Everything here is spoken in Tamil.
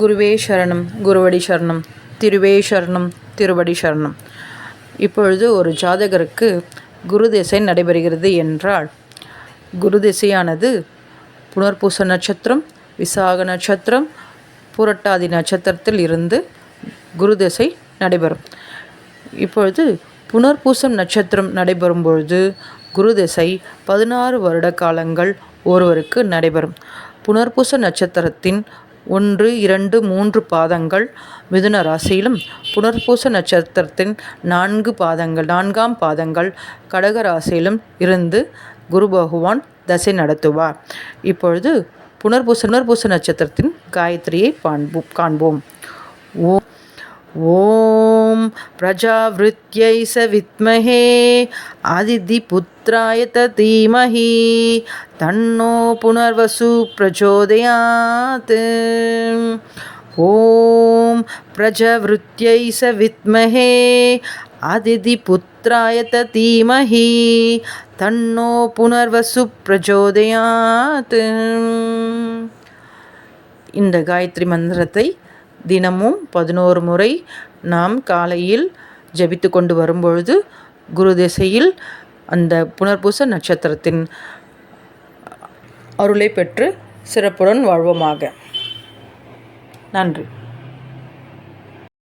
குருவே சரணம் குருவடி சரணம் திருவே சரணம் திருவடி சரணம். இப்பொழுது ஒரு ஜாதகருக்கு குரு திசை நடைபெறுகிறது என்றால் குரு திசையானது புனர்பூச நட்சத்திரம் விசாக நட்சத்திரம் புரட்டாதி நட்சத்திரத்தில் இருந்து குரு திசை நடைபெறும். இப்பொழுது புனர்பூசம் நட்சத்திரம் நடைபெறும் பொழுது குரு திசை பதினாறு வருட காலங்கள் ஒருவருக்கு நடைபெறும். புனர்பூச நட்சத்திரத்தின் ஒன்று இரண்டு மூன்று பாதங்கள் மிதுன ராசியிலும் புனர்பூச நட்சத்திரத்தின் நான்கு பாதங்கள் நான்காம் பாதங்கள் கடக ராசியிலும் இருந்து குரு பகவான் தசை நடத்துவார். இப்பொழுது புனர்பூச புனர்பூச நட்சத்திரத்தின் காயத்ரியை காண்போம் காண்போம். ஓ ஓ प्रजावृत्यै स विद्महे आदितिपुत्राय त धीमहि तन्नो पुनर्वसु प्रचोदयात् ॐ प्रजावृत्यै स विद्महे आदितिपुत्राय त धीमहि तन्नो पुनर्वसु प्रचोदयात् இந்த காயத்ரி மந்திரத்தை தினமும் பதினோரு முறை நாம் காலையில் ஜபித்து கொண்டு வரும்பொழுது குரு திசையில் அந்த புனர்பூச நட்சத்திரத்தின் அருளை பெற்று சிறப்புடன் வாழ்வோமாக. நன்றி.